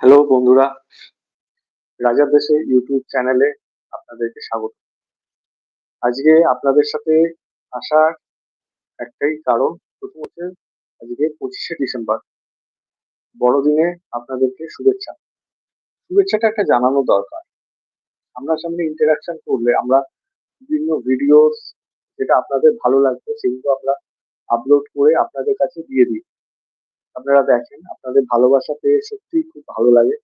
Hello বন্ধুরা রাজার দেশে ইউটিউব চ্যানেলে আপনাদেরকে স্বাগত। আজকে আপনাদের সাথে আসার একটাই কারণ, প্রথম হচ্ছে আজকে পঁচিশে ডিসেম্বর, বড়দিনে আপনাদেরকে শুভেচ্ছা। শুভেচ্ছাটা একটা জানানো দরকার। আমরা সামনে ইন্টারাকশন করলে, আমরা বিভিন্ন ভিডিওস যেটা আপনাদের ভালো লাগবে, সেগুলো আমরা আপলোড করে আপনাদের কাছে দিয়ে দিই। আপনারা দেখেন, আপনাদের ভালোবাসা পেয়ে সত্যিই খুব ভালো লাগে।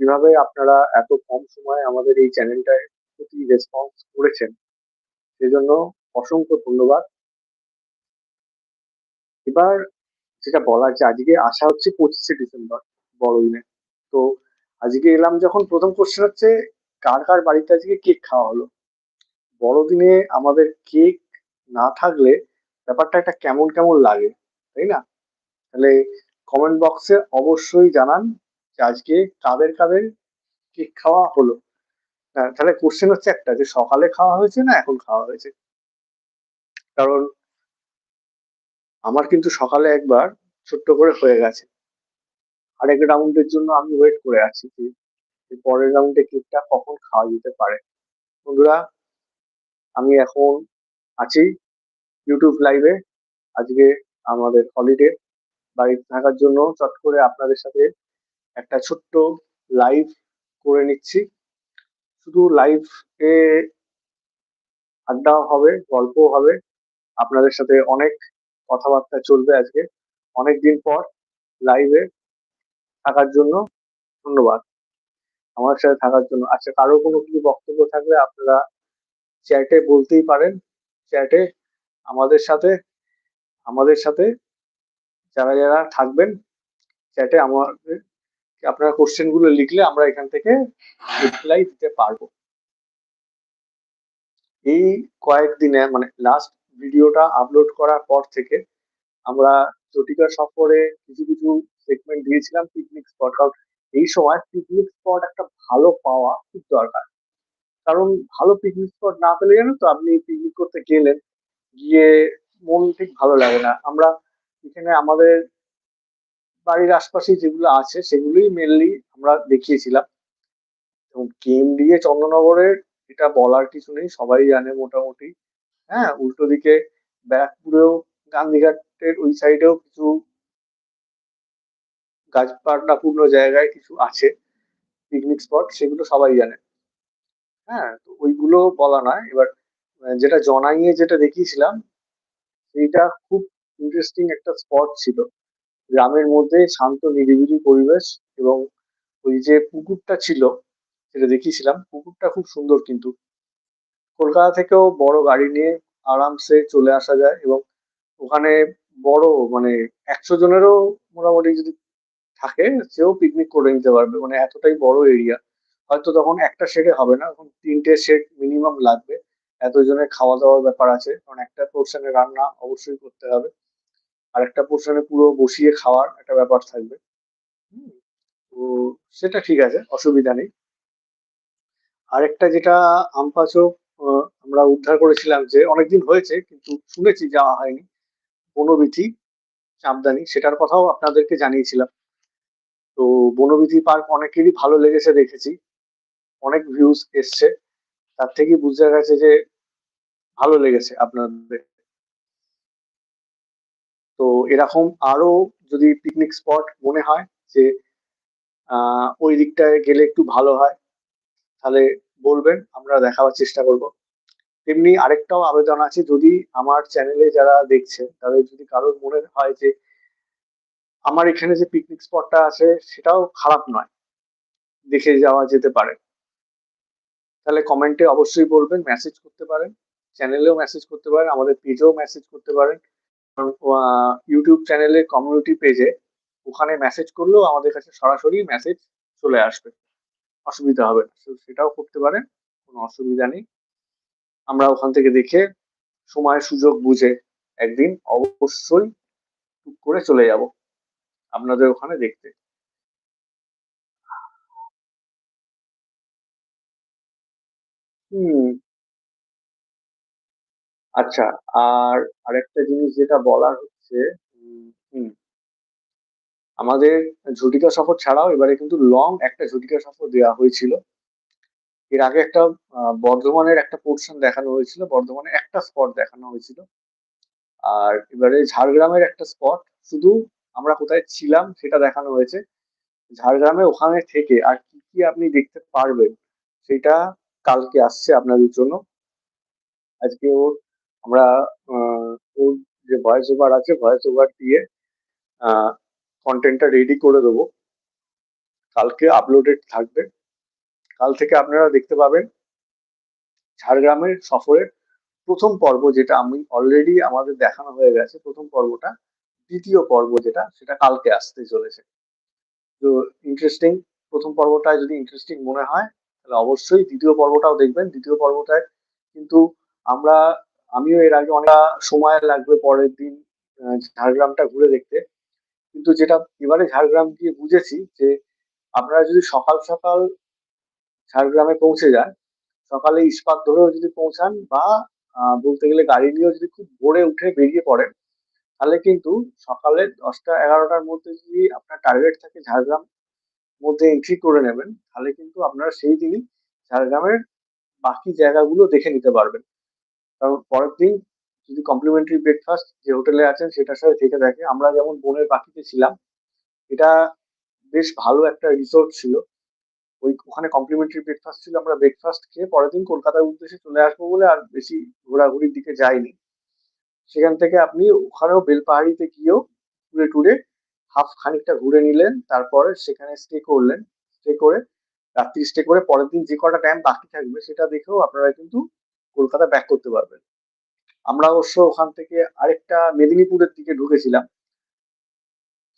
কীভাবে আপনারা এত কম সময়ে আমাদের এই চ্যানেলটায় প্রতি রেসপন্স করেছেন, সেজন্য অসংখ্য ধন্যবাদ। এবার যেটা বলার যে আজকে আসা হচ্ছে পঁচিশে ডিসেম্বর, বড়দিনে। তো আজকে এলাম যখন প্রথম কোশ্চেন হচ্ছে, কার কার বাড়িতে আজকে কেক খাওয়া হলো? বড়দিনে আমাদের কেক না থাকলে ব্যাপারটা একটা কেমন কেমন লাগে, তাই না? তাহলে কমেন্ট বক্সে অবশ্যই জানান যে আজকে কাদের কাদের কেক খাওয়া হলো। হ্যাঁ তাহলে কোশ্চেন হচ্ছে একটা, যে সকালে খাওয়া হয়েছে না এখন খাওয়া হয়েছে? কারণ আমার কিন্তু সকালে একবার ছোট্ট করে হয়ে গেছে। আরেক রাউন্ডের জন্য আমি ওয়েট করে আছি যে পরের রাউন্ডে কেকটা কখন খাওয়া যেতে পারে। বন্ধুরা, আমি এখন আছি ইউটিউব লাইভে আজকে আমাদের হলিডে বাড়িতে থাকার জন্য চট করে আপনাদের সাথে একটা ছোট্ট লাইভ করে নিচ্ছি। শুধু লাইভ এ আড্ডাও হবে, গল্পও হবে। আপনাদের সাথে অনেক কথাবার্তা চলবে আজকে। অনেক দিন পর লাইভে থাকার জন্য ধন্যবাদ। আমার সাথে থাকার জন্য। আচ্ছা কারও কোনো কিছু বক্তব্য থাকলে আপনারা চ্যাটে বলতেই পারেন। চ্যাটে আমাদের সাথে আমাদের সাথে যারা যারা থাকবেন চ্যাটে আমাদের আপনারা কোশ্চেনগুলো লিখলে আমরা এখান থেকে রিপ্লাই দিতে পারব। এই কয়েকদিনে মানে লাস্ট ভিডিওটা আপলোড করার পর থেকে আমরা চটিকা সফরে কিছু কিছু সেগমেন্ট দিয়েছিলাম পিকনিক স্পট কারণ এই সময় পিকনিক স্পট একটা ভালো পাওয়া খুব দরকার। কারণ ভালো পিকনিক স্পট না পেলে জানো তো, আপনি পিকনিক করতে গেলেন, গিয়ে মন ঠিক ভালো লাগে না। আমরা এখানে আমাদের বাড়ির আশপাশে যেগুলো আছে, সেগুলোই মেনলি আমরা দেখিয়েছিলাম। এবং দিয়ে চন্দ্রনগরের এটা বলার কিছু নেই, সবাই জানে মোটামুটি। হ্যাঁ উল্টো দিকে ব্যারাকপুরেও, গান্ধীঘাটের ওই সাইডেও কিছু গাছপালাপূর্ণ জায়গায় কিছু আছে পিকনিক স্পট সেগুলো সবাই জানে। হ্যাঁ তো ওইগুলো বলা নয়। এবার, যেটা জনাইয়ে যেটা দেখিয়েছিলাম, সেইটা খুব ইন্টারেস্টিং একটা স্পট ছিল। গ্রামের মধ্যে শান্ত, নিরিবিলি পরিবেশ এবং ওই যে পুকুরটা ছিল, সেটা দেখিয়েছিলাম। পুকুরটা খুব সুন্দর কিন্তু। কলকাতা থেকেও বড় গাড়ি নিয়ে আরামসে চলে আসা যায় এবং ওখানে বড় মানে একশো জনেরও মোটামুটি যদি থাকে, সেও পিকনিক করে নিতে পারবে। মানে এতটাই বড় এরিয়া হয়তো তখন একটা শেডে হবে না তখন তিনটে শেড মিনিমাম লাগবে। এতজনের খাওয়া দাওয়ার ব্যাপার আছে। কারণ একটা পোর্শনে রান্না অবশ্যই করতে হবে। আর একটা পোর্শনে পুরো বসিয়ে খাওয়ার একটা ব্যাপার থাকবে। তো সেটা ঠিক আছে, অসুবিধা নেই। আরেকটা যেটা আমপাচক আমরা উদ্ধার করেছিলাম যে অনেকদিন হয়েছে কিন্তু শুনেছি যাওয়া হয়নি। বনবিথি চাপদানি, সেটার কথাও আপনাদেরকে জানিয়েছিলাম। তো বনবিথি পার্ক অনেকেরই ভালো লেগেছে দেখেছি। অনেক ভিউজ এসছে। তার থেকেই বুঝতে গেছে যে ভালো লেগেছে আপনাদের। তো এরকম আরও যদি পিকনিক স্পট মনে হয় যে ওই দিকটায় গেলে একটু ভালো হয়, তাহলে বলবেন, আমরা দেখাবার চেষ্টা করব। তেমনি আরেকটাও আবেদন আছে, যদি আমার চ্যানেলে যারা দেখছে, তাদের যদি কারোর মনে হয় যে, আমার এখানে যে পিকনিক স্পটটা আছে, সেটাও খারাপ নয়, দেখে যাওয়া যেতে পারে। তাহলে কমেন্টে অবশ্যই বলবেন মেসেজ করতে পারেন চ্যানেলেও মেসেজ করতে পারেন, আমাদের পেজেও মেসেজ করতে পারেন। ইউটিউব চ্যানেলের কমিউনিটি পেজে ওখানে মেসেজ করলেও আমাদের কাছে সরাসরি মেসেজ চলে আসবে। অসুবিধা হবে না। সেটাও করতে পারেন, কোনো অসুবিধা নেই। আমরা ওখান থেকে দেখে সময় সুযোগ বুঝে একদিন অবশ্যই টুক করে চলে যাব আপনাদের ওখানে দেখতে। হুম। আচ্ছা আর আরেকটা জিনিস যেটা বলার হচ্ছে, হুম, আমাদের ঝটিকা সফর ছাড়াও এবারে কিন্তু লং একটা ঝটিকা সফর দেওয়া হয়েছিল। এর আগে একটা বর্ধমানের একটা পোর্শন দেখানো হয়েছিল, বর্ধমানে একটা স্পট দেখানো হয়েছিল। আর এবারে ঝাড়গ্রামের একটা স্পট শুধু আমরা কোথায় ছিলাম সেটা দেখানো হয়েছে। ঝাড়গ্রামে ওখানে থেকে আর কি কি আপনি দেখতে পারবেন, সেটা কালকে আসছে আপনাদের জন্য। আজকে ওর আমরা ওর যে ভয়েস ওভার আছে ভয়েস ওভার দিয়ে কন্টেন্টটা রেডি করে দেবো। কালকে আপলোডেড থাকবে। কাল থেকে আপনারা দেখতে পাবেন ঝাড়গ্রামের সফরের প্রথম পর্ব যেটা আমি অলরেডি আমাদের দেখানো হয়ে গেছে, প্রথম পর্বটা। দ্বিতীয় পর্ব যেটা, সেটা কালকে আসতে চলেছে। তো ইন্টারেস্টিং প্রথম পর্বটা যদি ইন্টারেস্টিং মনে হয়, তাহলে অবশ্যই দ্বিতীয় পর্বটাও দেখবেন। দ্বিতীয় পর্বটায় কিন্তু আমরা আমিও এর আগে অনেক সময় লাগবে পরের দিন ঝাড়গ্রামটা ঘুরে দেখতে। কিন্তু যেটা এবারে ঝাড়গ্রাম গিয়ে বুঝেছি যে, আপনারা যদি সকাল সকাল ঝাড়গ্রামে পৌঁছে যান, সকালে ইস্পাত ধরেও যদি পৌঁছান বা বলতে গেলে গাড়ি নিয়েও যদি খুব ভোরে উঠে বেরিয়ে পড়েন, তাহলে কিন্তু সকালে দশটা এগারোটার মধ্যে যদি আপনার টার্গেট থাকে ঝাড়গ্রাম মধ্যে এন্ট্রি করে নেবেন, তাহলে কিন্তু আপনারা সেই দিনই ঝাড়গ্রামের বাকি জায়গাগুলো দেখে নিতে পারবেন। কারণ পরের দিন যদি কমপ্লিমেন্টারি ব্রেকফাস্ট যে হোটেলে আছেন সেটার সাথে থেকে থাকে আমরা যেমন বনের পাখিতে ছিলাম, এটা বেশ ভালো একটা রিসোর্ট ছিল। ওই ওখানে কমপ্লিমেন্টারি ব্রেকফাস্ট ছিল, আমরা ব্রেকফাস্ট খেয়ে পরের দিন কলকাতার উদ্দেশ্যে চলে আসব বলে আর বেশি ঘোরাঘুরির দিকে যাইনি। সেখান থেকে আপনি ওখানেও বেলপাহাড়িতে গিয়েও টুরে টুরে হাফ খানিকটা ঘুরে নিলেন, তারপরে সেখানে স্টে করলেন। স্টে করে, রাত্রি স্টে করে পরের দিন যে কটা টাইম বাকি থাকবে সেটা দেখেও আপনারা কিন্তু কলকাতা ব্যাক করতে পারবেন। আমরা অবশ্য ওখান থেকে আরেকটা মেদিনীপুরের দিকে ঢুকেছিলাম।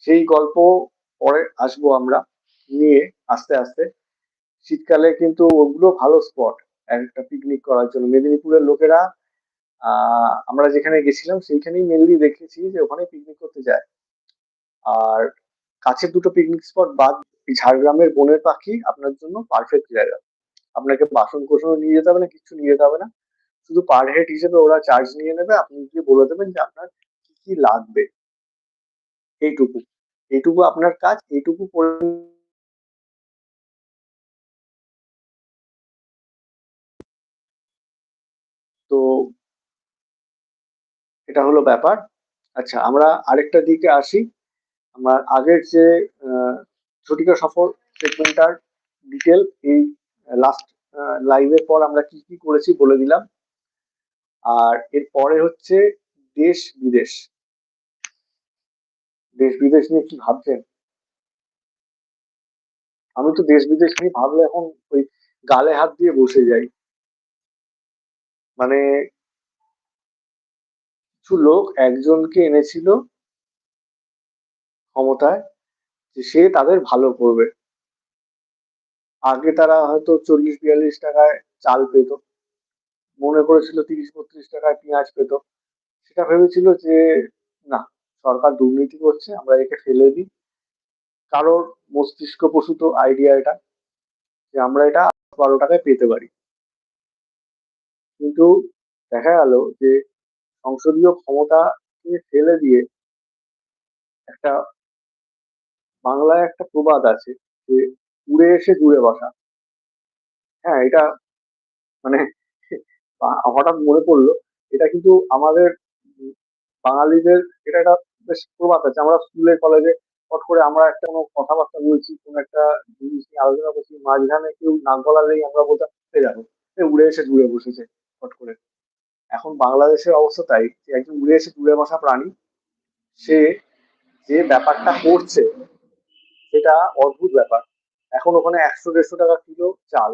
সেই গল্প পরে আসব আমরা নিয়ে আস্তে আস্তে। শীতকালে কিন্তু ওগুলো ভালো স্পট একটা পিকনিক করার জন্য। মেদিনীপুরের লোকেরা আমরা যেখানে গেছিলাম সেইখানেই মেনলি দেখেছি যে ওখানে পিকনিক করতে যায়। আর কাছের দুটো পিকনিক স্পট বাদ, ঝাড়গ্রামের বনের পাখি আপনার জন্য পারফেক্ট জায়গা। আপনাকে বাসন কোসনও নিয়ে যেতে হবে না, কিছু নিয়ে যেতে হবে না। শুধু পার হেড হিসেবে ওরা চার্জ নিয়ে নেবে, আপনি গিয়ে বলে দেবেন যে আপনার কি কি লাগবে। এইটুকু। এইটুকু আপনার কাজ, এইটুকু তো এটা হলো ব্যাপার। আচ্ছা আমরা আরেকটা দিকে আসি। আমার আগের যে ছুটিকা সফর সেগমেন্টটার ডিটেল এই লাস্ট লাইভের পর আমরা কি কি করেছি বলে দিলাম। আর এর পরে হচ্ছে দেশ বিদেশ। দেশ বিদেশ নিয়ে কি ভাবছেন? আমি তো দেশ বিদেশ নিয়ে ভাবলে এখন ওই গালে হাত দিয়ে বসে যাই। মানে কিছু লোক একজনকে এনেছিল ক্ষমতায়, যে সে তাদের ভালো করবে। আগে তারা হয়তো চল্লিশ বিয়াল্লিশ টাকায় চাল পেত। মনে করেছিল তিরিশ বত্রিশ টাকায় পেঁয়াজ পেত। সেটা ভেবেছিল যে, না, সরকার দুর্নীতি করছে, আমরা একে ফেলে দিই। কারোর মস্তিষ্ক প্রসূত আইডিয়া এটা, যে আমরা এটা বারো টাকায় পেতে পারি। কিন্তু দেখা গেল যে, সংসদীয় ক্ষমতাকে ফেলে দিয়ে একটা, বাংলায় একটা প্রবাদ আছে যে, উড়ে এসে জুড়ে বসা। হ্যাঁ এটা মানে হঠাৎ মনে পড়ল, এটা কিন্তু আমাদের বাঙালিদের, এটা একটা বেশ প্রবাদ আছে। আমরা স্কুলে কলেজে হট করে আমরা একটা কোনো কথাবার্তা বলছি, কোনো একটা জিনিস নিয়ে আলোচনা করছি, মাঝখানে কেউ নাক গলালেই আমরা বলতাম "এ দেখো, এ উড়ে এসে জুড়ে বসেছে হট করে। এখন বাংলাদেশের অবস্থা তাই যে একজন উড়ে এসে জুড়ে বসা প্রাণী, সে যে ব্যাপারটা করছে, সেটা অদ্ভুত ব্যাপার। এখন ওখানে একশো, দেড়শো টাকা কিলো চাল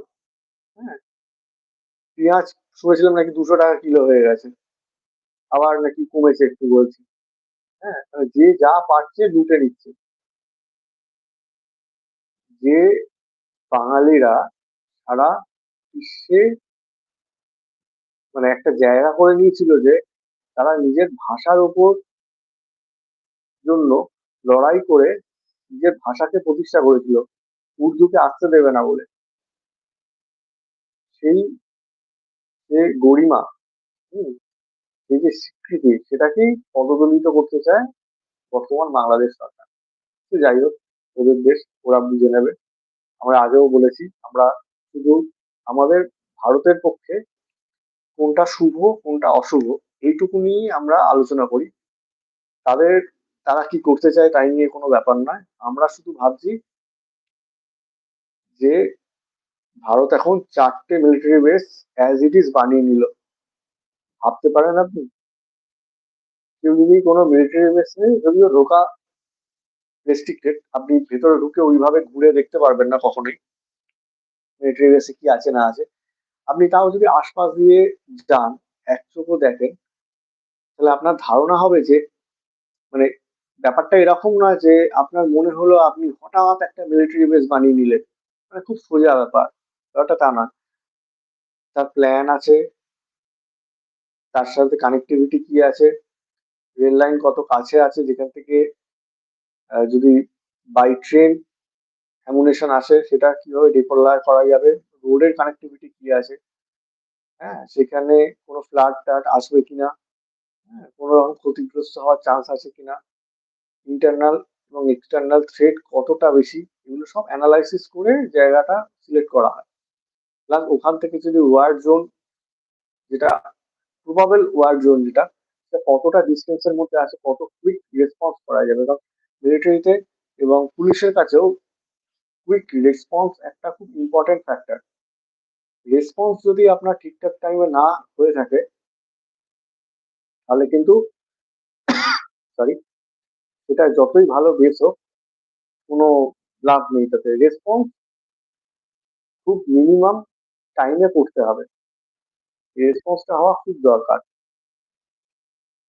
হ্যাঁ? পেঁয়াজ শুনেছিলাম নাকি দুশো টাকা কিলো হয়ে গেছে। আবার নাকি কমেছে একটু বলছি। হ্যাঁ মানে যে যা পাচ্ছে লুটে নিচ্ছে। যে বাঙালিরা সারা বিশ্বে মানে একটা জায়গা করে নিয়েছিল যে তারা নিজের ভাষার উপর জন্য লড়াই করে নিজের ভাষাকে প্রতিষ্ঠা করেছিল। উর্দুকে আসতে দেবে না বলে। সেই যে গরিমা, হম সেই যে স্বীকৃতি সেটাকেই পদদলিত করতে চায় বর্তমান বাংলাদেশ সরকার। যাই হোক, ওদের দেশ ওরা বুঝে নেবে। আমরা আগেও বলেছি, আমরা শুধু আমাদের ভারতের পক্ষে কোনটা শুভ, কোনটা অশুভ, এইটুকু নিয়েই আমরা আলোচনা করি। তাদের, তারা কি করতে চায় তাই নিয়ে কোনো ব্যাপার নয়। আমরা শুধু ভাবছি যে ভারত এখন চারটে military base as it is বানিয়ে নিল। ভাবতে পারেন আপনি? কেউ যদি কোনো মিলিটারি বেস নেই, যদিও ঢোকা রেস্ট্রিক্টেড আপনি ভেতরে ঢুকে ওইভাবে ঘুরে দেখতে পারবেন না কখনোই মিলিটারি বেসে কি আছে না আছে। আপনি তাও যদি আশপাশ দিয়ে যান, এক চোখও দেখেন, তাহলে আপনার ধারণা হবে যে মানে ব্যাপারটা এরকম না যে আপনার মনে হলো আপনি হঠাৎ একটা মিলিটারি বেস বানিয়ে নিলেন। মানে খুব সোজা ব্যাপার। ব্যাপারটা তা না তার প্ল্যান আছে, তার সাথে কানেক্টিভিটি কি আছে রেল লাইন কত কাছে আছে, যেখান থেকে যদি বাই ট্রেন অ্যামুনেশন আসে, সেটা কীভাবে ডিপোলার করা যাবে রোডের কানেক্টিভিটি কি আছে হ্যাঁ সেখানে কোনো ফ্লাড টাড আসবে কিনা হ্যাঁ কোনো রকম ক্ষতিগ্রস্ত হওয়ার চান্স আছে কিনা ইন্টারনাল এবং এক্সটার্নাল থ্রেড কতটা বেশি, এগুলো সব অ্যানালাইসিস করে জায়গাটা সিলেক্ট করা হয়। প্লাস ওখান থেকে যদি ওয়ার জোন যেটা প্রবাবল ওয়ার জোন যেটা কতটা ডিস্টেন্সের মধ্যে আছে কত কুইক রেসপন্স করা যাবে? কারণ মিলিটারিতে এবং পুলিশের কাছেও কুইক রেসপন্স একটা খুব ইম্পর্টেন্ট ফ্যাক্টর রেসপন্স যদি আপনার ঠিকঠাক টাইমে না হয়ে থাকে, তাহলে কিন্তু সরি এটা যতই ভালো বেস হোক, কোনো লাভ নেই তাতে। রেসপন্স খুব মিনিমাম টাইমে করতে হবে। রেসপন্সটা হওয়া খুব দরকার।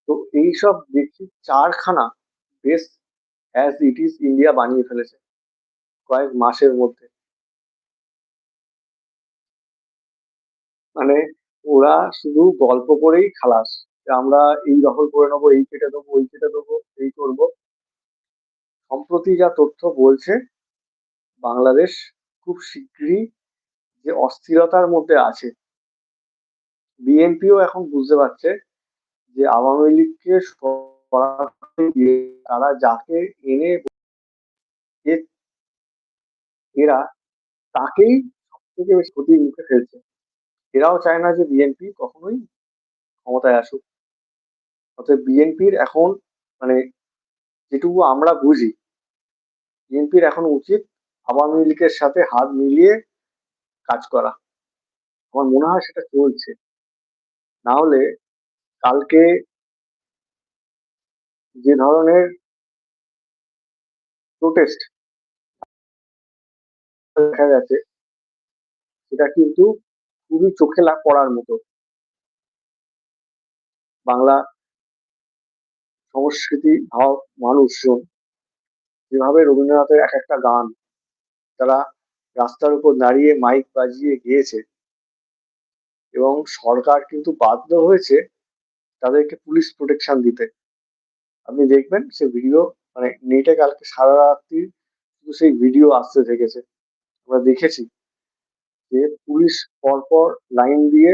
তো এইসব দেখছি চারখানা base as it is India বানিয়ে ফেলেছে কয়েক মাসের মধ্যে। মানে ওরা শুধু গল্প করেই খালাস আমরা এই দখল করে নেব, এই কেটে দেবো, ওই কেটে দেবো, এই করব। সম্প্রতি যা তথ্য বলছে, বাংলাদেশ খুব শীঘ্রই যে অস্থিরতার মধ্যে আছে। বিএনপিও এখন বুঝতে পারছে যে আওয়ামী লীগকে তারা যাকে এনে এরা তাকেই সব থেকে বেশি ক্ষতির মুখে ফেলছে। এরাও চায় না যে বিএনপি কখনোই ক্ষমতায় আসুক। অতএব বিএনপির এখন মানে যেটুকু আমরা বুঝি, বিএনপির এখন উচিত আওয়ামী লীগের সাথে হাত মিলিয়ে কাজ করা। আমার মনে হয় সেটা চলছে। না হলে কালকে যে ধরনের প্রোটেস্ট দেখা গেছে, সেটা কিন্তু খুবই চোখে লাগ পড়ার মতো। বাংলা সংস্কৃতি ভাব, মানুষজন যেভাবে রবীন্দ্রনাথের এক একটা গান, তারা রাস্তার উপর দাঁড়িয়ে মাইক বাজিয়ে গিয়েছে। এবং সরকার কিন্তু বাধ্য হয়েছে তাদেরকে পুলিশ প্রোটেকশন দিতে। আপনি দেখবেন সে ভিডিও মানে নেটে কালকে সারা রাত্রি শুধু সেই ভিডিও আসতে থেকেছে। আমরা দেখেছি যে পুলিশ পরপর লাইন দিয়ে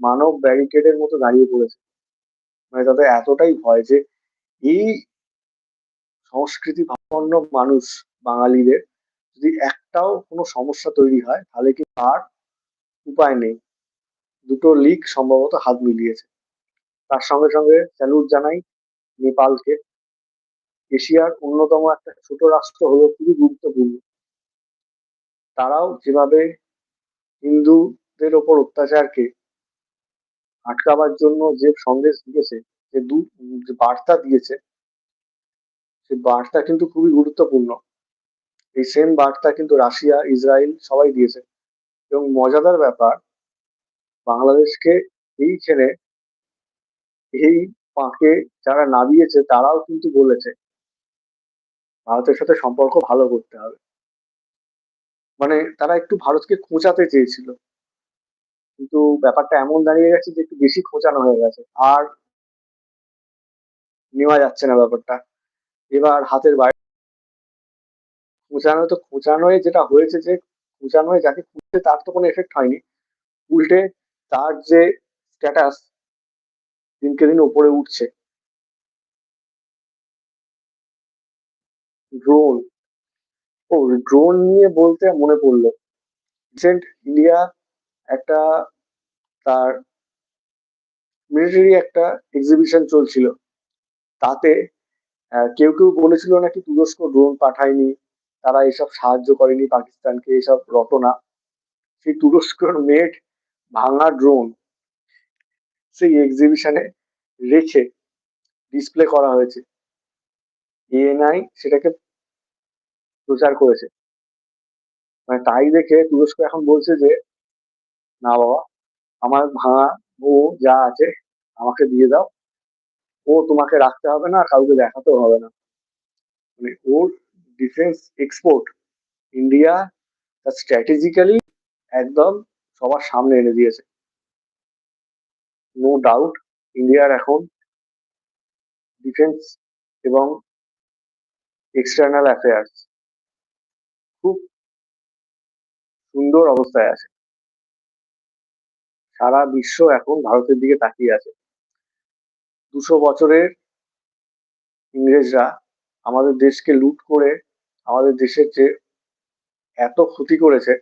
মানব ব্যারিকেডের মতো দাঁড়িয়ে পড়েছে। মানে তাদের এতটাই ভয় যে এই সংস্কৃতি ভাবাপন্ন মানুষ বাঙালিদের যদি একটাও কোনো সমস্যা তৈরি হয়, তাহলে কি তার উপায় নেই। দুটো লিগ সম্ভবত হাত মিলিয়েছে। তার সঙ্গে সঙ্গে স্যালুট জানাই নেপালকে। এশিয়ার অন্যতম একটা ছোট রাষ্ট্র হলো খুবই গুরুত্বপূর্ণ। তারাও যেভাবে হিন্দুদের ওপর অত্যাচারকে আটকাবার জন্য যে সন্দেশ দিয়েছে, যে দু বার্তা দিয়েছে, সে বার্তা কিন্তু খুবই গুরুত্বপূর্ণ। এই সেম বার্তা কিন্তু রাশিয়া, ইসরায়েল সবাই দিয়েছে। এবং মজাদার ব্যাপার, বাংলাদেশকে এইখানে এই পাঁকে যারা নামিয়েছে তারাও কিন্তু বলেছে, ভারতের সাথে সম্পর্ক ভালো করতে হবে। মানে তারা একটু ভারতকে খোঁচাতে চেয়েছিল। কিন্তু ব্যাপারটা এমন দাঁড়িয়ে গেছে যে একটু বেশি খোঁচানো হয়ে গেছে। আর নেওয়া যাচ্ছে না ব্যাপারটা। এবার হাতের বাইরে খোঁচানো তো খোঁচানোয় যেটা হয়েছে যে খোঁচানোয় যাকে খুঁজছে তার তো কোনো এফেক্ট হয়নি। উল্টে তার যে স্ট্যাটাস দিনকে দিন উপরে উঠছে। ড্রোন ও ড্রোন নিয়ে বলতে মনে পড়ল। রিসেন্ট ইন্ডিয়া একটা তার মিলিটারি একটা এক্সিবিশন চলছিল। তাতে কেউ কেউ বলেছিল নাকি তুরস্ক ড্রোন পাঠায়নি। তারা এসব সাহায্য করেনি পাকিস্তানকে এসব রটনা। সেই তুরস্কর মেড ভাঙা ড্রোন সেই এক্সিবিশনে রেখে ডিসপ্লে করা হয়েছে। এএনআই সেটাকে প্রচার করেছে। মানে তাই দেখে তুরস্ক এখন বলছে যে, না বাবা, আমার ভাঙা ও যা আছে, আমাকে দিয়ে দাও। ও তোমাকে রাখতে হবে না, কাউকে দেখাতেও হবে না। মানে ওর ডিফেন্স এক্সপোর্ট ইন্ডিয়া তার স্ট্র্যাটেজিক্যালি একদম সবার সামনে এনে দিয়েছে। নো ডাউট ইন্ডিয়ার এখন ডিফেন্স এবং এক্সটার্নাল অ্যাফেয়ার্স খুব সুন্দর অবস্থায় আছে। সারা বিশ্ব এখন ভারতের দিকে তাকিয়ে আছে। দুশো বছরের ইংরেজরা আমাদের দেশকে লুট করে, আমাদের দেশের যে এত ক্ষতি করেছে,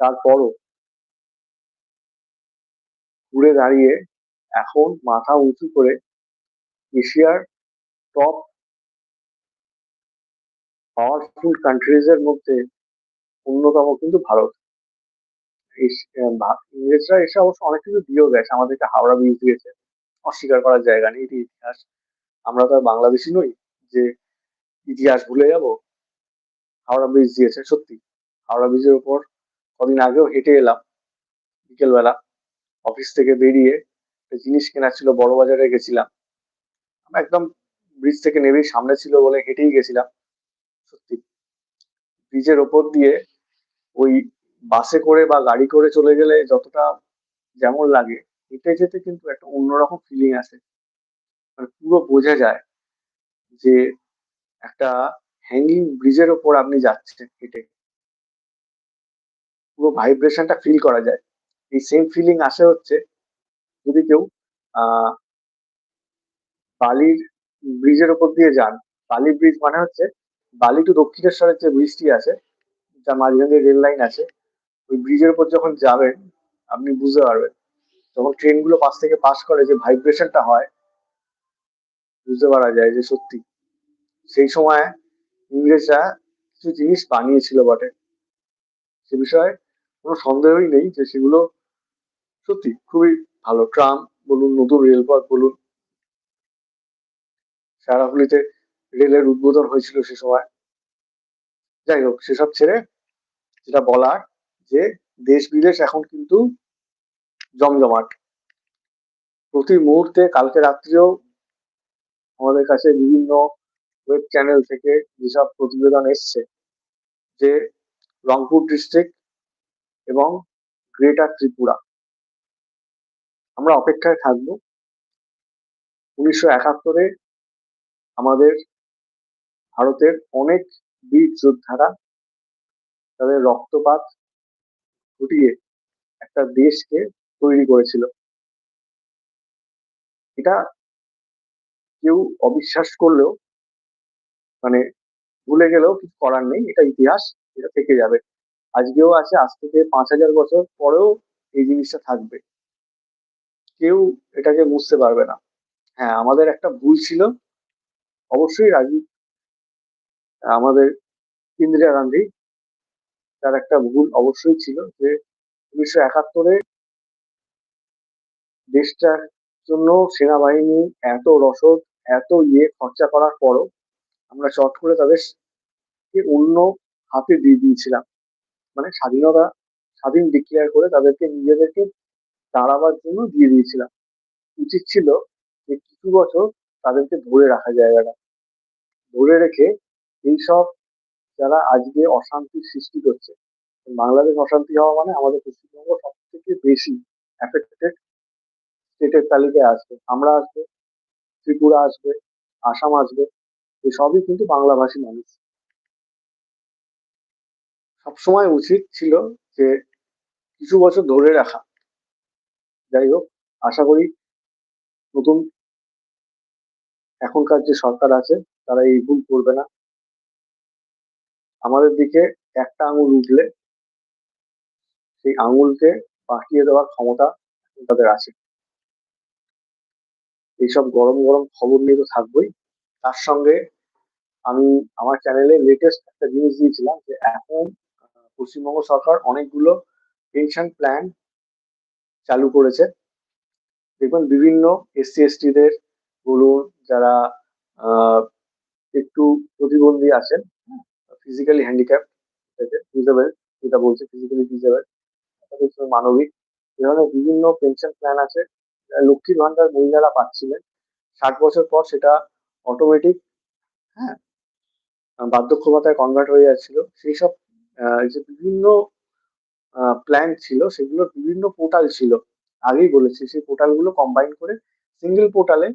তারপরও ঘুরে দাঁড়িয়ে এখন মাথা উঁচু করে এশিয়ার টপ পাওয়ারফুল কান্ট্রিজ এর মধ্যে অন্যতম কিন্তু ভারত। ইংরেজরা এসে অবশ্য অনেক কিছু দিয়েও গেছে, আমাদেরকে হাওড়া ব্রিজ দিয়েছে, অস্বীকার করার জায়গা নেই, এটি ইতিহাস। আমরা তো আর বাংলাদেশি নই। যে ইতিহাস ভুলে যাব, হাওড়া ব্রিজ দিয়েছে, সত্যি। হাওড়া ব্রিজের উপর কদিন আগেও হেঁটে এলাম, বিকেলবেলা। অফিস থেকে বেরিয়ে একটা জিনিস কেনার ছিল, বড় বাজারে গেছিলাম। আমরা একদম ব্রিজ থেকে নেমেই সামনে ছিল বলে হেঁটেই গেছিলাম, সত্যি। ব্রিজের ওপর দিয়ে ওই বাসে করে বা গাড়ি করে চলে গেলে যতটা যেমন লাগে, হেঁটে যেতে কিন্তু একটা অন্যরকম ফিলিং আসে। মানে পুরো বোঝা যায়। যে একটা হ্যাঙ্গিং ব্রিজের ওপর আপনি যাচ্ছেন হেঁটে। পুরো ভাইব্রেশনটা ফিল করা যায়। এই সেম ফিলিং আসে হচ্ছে যদি কেউ বালির ব্রিজের ওপর দিয়ে যান। বালি ব্রিজ মানে হচ্ছে বালি টু দক্ষিণেশ্বরের যে ব্রিজটি আছে, যার মাঝখান দিয়ে রেল লাইন আছে, ওই ব্রিজের উপর যখন যাবেন, আপনি বুঝতে পারবেন। যখন ট্রেনগুলো পাশ থেকে পাস করে যে ভাইব্রেশনটা হয় বুঝতে পারা যায় যে সত্যি। সেই সময় ইংরেজরা কিছু জিনিস বানিয়েছিল বটে। সে বিষয়ে কোনো সন্দেহই নেই যে সেগুলো সত্যি খুবই ভালো। ট্রাম বলুন, নতুন রেলপথ বলুন। সারাহুলিতে রেলের উদ্বোধন হয়েছিল সে সময়। যাই হোক, সেসব ছেড়ে যেটা বলার যে দেশ বিদেশ এখন কিন্তু জমজমাট। প্রতি মুহূর্তে কালকে রাত্রিও আমাদের কাছে বিভিন্ন ওয়েব চ্যানেল থেকে যেসব প্রতিবেদন এসছে, যে রংপুর ডিস্ট্রিক্ট এবং গ্রেটার ত্রিপুরা। আমরা অপেক্ষায় থাকব। উনিশশো একাত্তরে আমাদের ভারতের অনেক বীর যোদ্ধারা তাদের রক্তপাত ঘটিয়ে একটা দেশকে তৈরি করেছিল। এটা কেউ অবিশ্বাস করলেও মানে ভুলে গেলেও কিছু করার নেই, এটা ইতিহাস, এটা থেকে যাবে। আজকেও আছে, আজ থেকে পাঁচ হাজার বছর পরেও এই জিনিসটা থাকবে। কেউ এটাকে বুঝতে পারবে না। হ্যাঁ আমাদের একটা ভুল ছিল। অবশ্যই রাজীব, আমাদের ইন্দিরা গান্ধী, তার একটা ভুল অবশ্যই ছিল যে উনিশশো একাত্তরে দেশটার জন্য সেনাবাহিনী এত রসদ এত ইয়ে খরচা করার পরও আমরা চট করে তাদেরকে অন্য হাতে দিয়ে দিয়েছিলাম। মানে স্বাধীনতা, স্বাধীন ডিক্লেয়ার করে তাদেরকে নিজেদেরকে দাঁড়াবার জন্য দিয়ে দিয়েছিলাম। উচিত ছিল যে কিছু বছর তাদেরকে ধরে রাখা জায়গাটা। ধরে রেখে এইসব যারা আজকে অশান্তির সৃষ্টি করছে, বাংলাদেশ অশান্তি হওয়া মানে আমাদের পশ্চিমবঙ্গ সব থেকে বেশি অ্যাফেক্টেড স্টেটের তালিকায় আসবে আমরা আসবে। ত্রিপুরা আসবে, আসাম আসবে এসবই কিন্তু বাংলাভাষী মানুষ। সবসময় উচিত ছিল যে কিছু বছর ধরে রাখা। যাই হোক, আশা করি নতুন এখনকার যে সরকার আছে, তারা এই ভুল করবে না। আমাদের দিকে একটা আঙুল উঠলে সেই আঙুলকে বাঁকিয়ে দেওয়ার ক্ষমতা তাদের আছে। এইসব গরম গরম খবর নিয়ে তো থাকবোই। তার সঙ্গে আমি আমার চ্যানেলে লেটেস্ট একটা জিনিস দিয়েছিলাম যে এখন পশ্চিমবঙ্গ সরকার অনেকগুলো পেনশন প্ল্যান চালু করেছে। দেখবেন বিভিন্ন এসসি এসটিদের বলুন, যারা একটু প্রতিবন্ধী আছেন ফিজিক্যালি হ্যান্ডিক্যাপ ডিজেবল যেটা বলছে ফিজিক্যালি ডিজেবল মানবিক, এ ধরনের বিভিন্ন পেনশন প্ল্যান আছে। লক্ষ্মীর ভান্ডার মহিলারা পাচ্ছিলেন। ষাট বছর পর সেটা অটোমেটিক হ্যাঁ বার্ধক্য ভাতায় কনভার্ট হয়ে যাচ্ছিল। সেই সব যে বিভিন্ন প্ল্যান ছিল সেগুলোর বিভিন্ন পোর্টাল ছিল। আগেই বলেছি, সেই পোর্টালগুলো কম্বাইন করে সিঙ্গেল পোর্টালে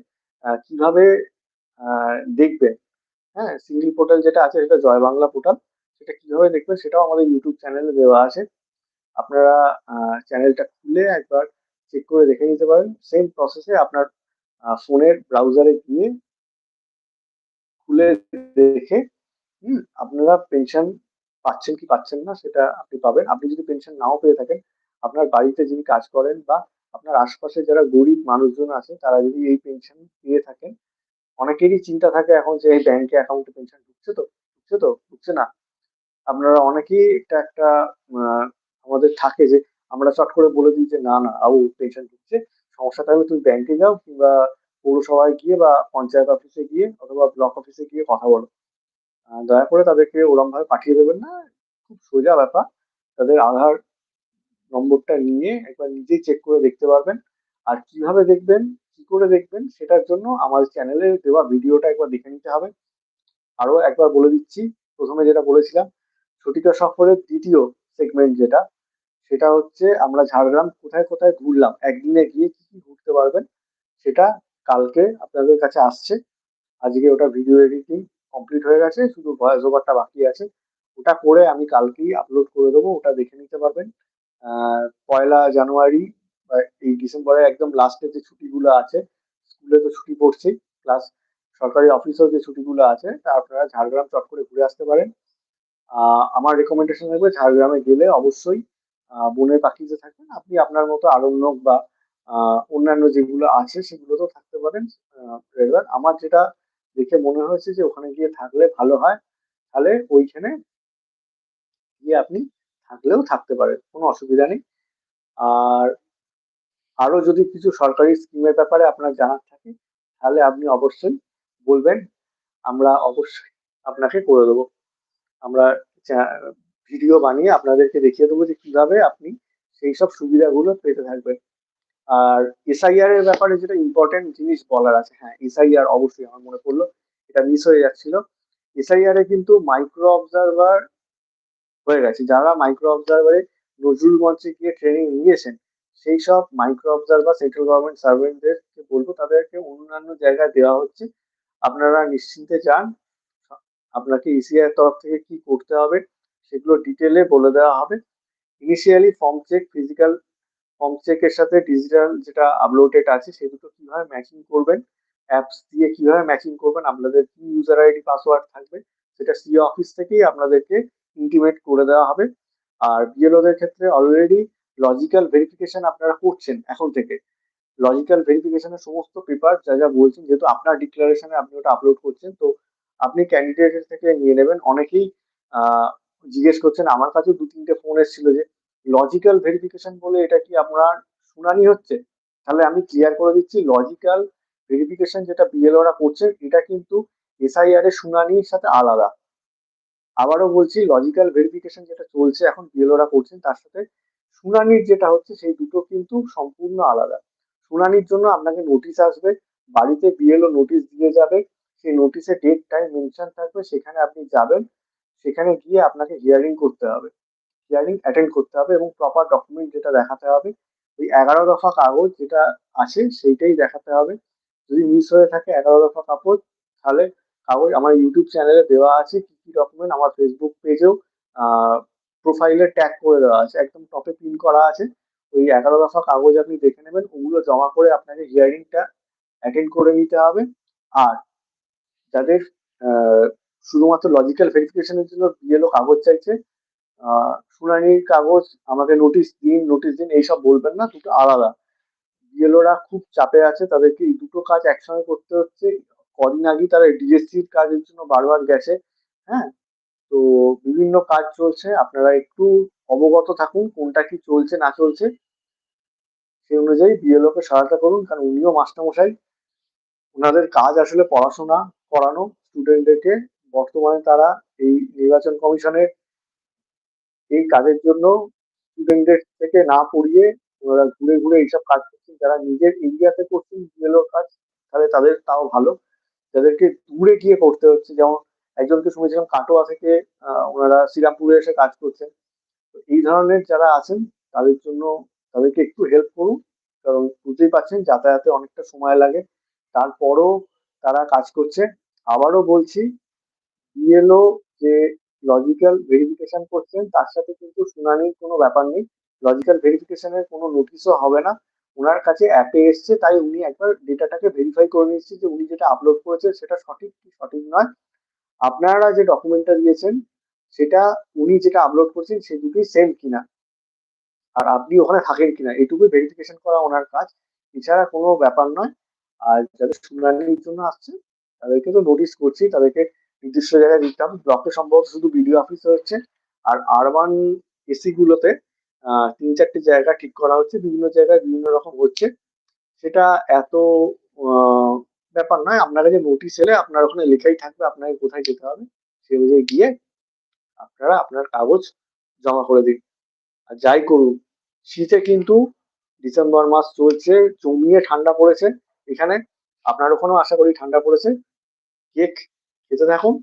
কীভাবে দেখবেন হ্যাঁ সিঙ্গেল পোর্টাল যেটা আছে, সেটা জয় বাংলা পোর্টাল সেটা কীভাবে দেখবেন সেটাও আমাদের ইউটিউব চ্যানেলে দেওয়া আছে। আপনারা চ্যানেলটা খুলে একবার চেক করে দেখে নিতে পারেন। সেম প্রসেসে আপনার ফোনের ব্রাউজারে গিয়ে খুলে দেখে আপনারা পেনশন পাচ্ছেন কি পাচ্ছেন না সেটা আপনি পাবেন। আপনি যদি পেনশন নাও পেয়ে থাকেন, আপনার বাড়িতে যিনি কাজ করেন বা আপনার আশপাশে যারা গরিব মানুষজন আছে, তারা যদি এই পেনশন পেয়ে থাকেন, অনেকেরই চিন্তা থাকে এখন যে এই ব্যাংকে অ্যাকাউন্টে পেনশন ঢুকছে তো ঢুকছে তো, ঢুকছে না। আপনারা অনেকেই এটা একটা আমাদের থাকে যে আমরা চট করে বলে দিই যে, না না আউ পেনশন ঢুকছে। সমস্যা থাকলে তুমি ব্যাংকে যাও কিংবা পৌরসভায় গিয়ে বা পঞ্চায়েত অফিসে গিয়ে অথবা ব্লক অফিসে গিয়ে কথা বলো। দয়া করে তাদেরকে ওরমভাবে পাঠিয়ে দেবেন না। খুব সোজা ব্যাপার। তাদের আধার নম্বরটা নিয়ে একবার নিজেই চেক করে দেখতে পারবেন। আর কীভাবে দেখবেন, কি করে দেখবেন, সেটার জন্য আমার চ্যানেলে দেওয়া ভিডিওটা একবার দেখে নিতে হবে। আরও একবার বলে দিচ্ছি। প্রথমে যেটা বলেছিলাম ছুটিকা সফরের দ্বিতীয় সেগমেন্ট যেটা সেটা হচ্ছে আমরা ঝাড়গ্রাম কোথায় কোথায় ঘুরলাম, একদিনে গিয়ে কি কি ঘুরতে পারবেন, সেটা কালকে আপনাদের কাছে আসছে। আজকে ওটা ভিডিও এডিটিং কমপ্লিট হয়ে গেছে, শুধু ভয়েস ওভারটা বাকি আছে। ওটা করে আমি কালকেই আপলোড করে দেবো, ওটা দেখে নিতে পারবেন। পয়লা জানুয়ারি এই ডিসেম্বরের একদম লাস্টের যে ছুটিগুলো আছে, স্কুলে তো ছুটি পড়ছেই প্লাস সরকারি অফিসেও যে ছুটিগুলো আছে, তা আপনারা ঝাড়গ্রাম চট করে ঘুরে আসতে পারেন। আমার রেকমেন্ডেশন থাকবে ঝাড়গ্রামে গেলে অবশ্যই বনের পাখিতে থাকবেন। আপনি আপনার মতো আরণ্যক বা অন্যান্য যেগুলো আছে সেগুলোতেও থাকতে পারেন রেগুলার আমার যেটা দেখে মনে হয়েছে যে ওখানে গিয়ে থাকলে ভালো হয়, তাহলে ওইখানে গিয়ে আপনি থাকলেও থাকতে পারেন, কোনো অসুবিধা নেই। আর আরও যদি কিছু সরকারি স্কিমের ব্যাপারে আপনার জানার থাকে, তাহলে আপনি অবশ্যই বলবেন। আমরা অবশ্যই আপনাকে করে দেবো। আমরা ভিডিও বানিয়ে আপনাদেরকে দেখিয়ে দেবো যে কীভাবে আপনি সেই সব সুবিধাগুলো পেতে থাকবেন। আর এসআইআর এর ব্যাপারে যেটা ইম্পর্টেন্ট জিনিস বলার আছে হ্যাঁ এসআইআর অবশ্যই আমার মনে পড়ল, এটা মিস হয়ে যাচ্ছিল। এসআইআর এ কিন্তু মাইক্রো অবজারভার হয়ে গেছে। যারা মাইক্রো অবজারভারে নজরুল মঞ্চে গিয়ে ট্রেনিং নিয়েছেন, সেই সব মাইক্রো অবজারভার সেন্ট্রাল গভর্নমেন্ট সার্ভেন্টদেরকে বলব, তাদেরকে অন্যান্য জায়গায় দেওয়া হচ্ছে। আপনারা নিশ্চিন্তে যান, আপনাকে ইসিআই তরফ থেকে কি করতে হবে সেগুলো ডিটেলে বলে দেওয়া হবে। Initially form check physical form চেকের সাথে ডিজিটাল যেটা আপলোডেড আছে, সে দুটো কীভাবে ম্যাচিং করবেন অ্যাপস দিয়ে কীভাবে ম্যাচিং করবেন, আপনাদের কি ইউজার আইডি পাসওয়ার্ড থাকবে, সেটা সি অফিস থেকেই আপনাদেরকে ইন্টিমেট করে দেওয়া হবে। আর বিএলওদের ক্ষেত্রে অলরেডি লজিক্যাল ভেরিফিকেশন আপনারা করছেন এখন থেকে। লজিক্যাল ভেরিফিকেশনের সমস্ত পেপার যা যা বলছেন, যেহেতু আপনার ডিক্লারেশনে আপনি ওটা আপলোড করছেন, তো আপনি ক্যান্ডিডেটের থেকে নিয়ে নেবেন। অনেকেই জিজ্ঞেস করছেন, আমার কাছে দু তিনটে ফোন এসেছিল যে লজিক্যাল ভেরিফিকেশন বলে এটা কি আপনার শুনানি হচ্ছে? তাহলে আমি ক্লিয়ার করে দিচ্ছি লজিক্যাল ভেরিফিকেশন যেটা বিএলওরা করছে, এটা কিন্তু এসআইআর এর শুনানির সাথে আলাদা। আবারও বলছি লজিক্যাল ভেরিফিকেশন যেটা চলছে এখন বিএলওরা করছেন, তার সাথে শুনানির যেটা হচ্ছে, সেই দুটো কিন্তু সম্পূর্ণ আলাদা। শুনানির জন্য আপনাকে নোটিশ আসবে, বাড়িতে বিএলও নোটিশ দিয়ে যাবে, সেই নোটিশে ডেট টাইম মেনশন থাকবে, সেখানে আপনি যাবেন সেখানে গিয়ে আপনাকে হিয়ারিং করতে হবে। হিয়ারিং অ্যাটেন্ড করতে হবে এবং প্রপার ডকুমেন্ট যেটা দেখাতে হবে, ওই এগারো দফা কাগজ যেটা আছে সেইটাই দেখাতে হবে। যদি মিস হয়ে থাকে এগারো দফা কাগজ তাহলে কাগজ আমার ইউটিউব চ্যানেলে দেওয়া আছে কি কি ডকুমেন্ট আমার ফেসবুক পেজেও প্রোফাইলে ট্যাগ করে দেওয়া আছে। একদম টপে পিন করা আছে। ওই এগারো দফা কাগজ আপনি দেখে নেবেন, ওগুলো জমা করে আপনাকে হিয়ারিংটা অ্যাটেন্ড করে নিতে হবে। আর যাদের শুধুমাত্র লজিক্যাল ভেরিফিকেশনের জন্য বিএলও কাগজ চাইছে। শুনানির কাগজ, আমাকে নোটিশ দিন নোটিশ দিন, এইসব বলবেন না, দুটো আলাদা। বিএলওরা খুব চাপে আছে, তাদেরকে এই দুটো কাজ একসঙ্গে করতে হচ্ছে। কদিন আগেই তারা ডিএসসির কাজের জন্য বারবার গেছে হ্যাঁ? তো বিভিন্ন কাজ চলছে, আপনারা একটু অবগত থাকুন, কোনটা কি চলছে, না চলছে। সেই অনুযায়ী বিএলও কে সহায়তা করুন, কারণ উনিও মাস্টারমশাই। ওনাদের কাজ আসলে পড়াশোনা করানো স্টুডেন্টদেরকে বর্তমানে তারা এই নির্বাচন কমিশনের এই কাজের জন্য স্টুডেন্টদের থেকে না পড়িয়ে ওনারা ঘুরে ঘুরে এইসব কাজ করছেন। যারা নিজের এরিয়াতে করছেন বিএলও কাজ, তাহলে তাদের তাও ভালো। যাদেরকে দূরে গিয়ে করতে হচ্ছে, যেমন একজনকে শুনেছিলাম কাটোয়া থেকে ওনারা শ্রীরামপুরে এসে কাজ করছেন। তো এই ধরনের যারা আছেন, তাদের জন্য তাদেরকে একটু হেল্প করুন, কারণ বুঝতেই পারছেন যাতায়াতে অনেকটা সময় লাগে। তারপরও তারা কাজ করছে। আবারও বলছি বিএলও যে লজিক্যাল ভেরিফিকেশন করছেন, তার সাথে কিন্তু শুনানির কোনো ব্যাপার নেই। লজিক্যাল ভেরিফিকেশনের কোনো নোটিশও হবে না। ওনার কাছে অ্যাপে এসছে, তাই উনি একবার ডেটাটাকে ভেরিফাই করে নিচ্ছি যে উনি যেটা আপলোড করেছেন, সেটা সঠিক কি সঠিক নয়। আপনারা যে ডকুমেন্টটা দিয়েছেন, সেটা উনি যেটা আপলোড করছেন, সে দুটোই সেম কিনা? আর আপনি ওখানে থাকেন কিনা? এটুকুই ভেরিফিকেশন করা ওনার কাজ। এছাড়া কোনো ব্যাপার নয়। আর যাদের শুনানির জন্য আসছে, তাদেরকে তো নোটিশ করছি, তাদেরকে নির্দিষ্ট জায়গায় দিতাম ব্লকে সম্ভবত শুধু বিডিও অফিস হচ্ছে, আর আরবান এসি গুলোতে তিন চারটে জায়গা ঠিক করা হচ্ছে, বিভিন্ন জায়গায় বিভিন্ন রকম হচ্ছে। সেটা এত ব্যাপার নয়। আপনার কাছে নোটিশ এলে আপনার ওখানে লেখাই থাকবে, আপনাকে কোথায় যেতে হবে সেই অনুযায়ী গিয়ে আপনারা আপনার কাগজ জমা করে দিন। আর যাই করুন, শীতে কিন্তু ডিসেম্বর মাস চলছে, জমিয়ে ঠান্ডা পড়েছে। এখানে আপনার ওখানেও আশা করি ঠান্ডা পড়েছে। কেক খেতে থাকুন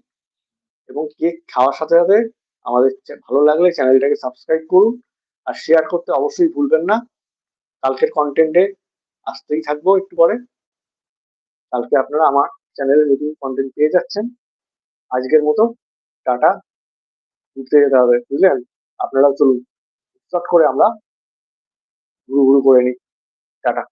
এবং কেক খাওয়ার সাথে সাথে আমাদের ভালো লাগলে চ্যানেলটাকে সাবস্ক্রাইব করুন আর শেয়ার করতে অবশ্যই ভুলবেন না। কালকের কন্টেন্টে আসতেই থাকব একটু পরে। কালকে আপনারা আমার চ্যানেলে নতুন কন্টেন্ট পেয়ে যাচ্ছেন। আজকের মতো টাটা। ঘুরতে যেতে হবে, বুঝলেন? আপনারা চলুন। চট করে আমরা ঘুরু ঘুরু করে নিই। টাটা।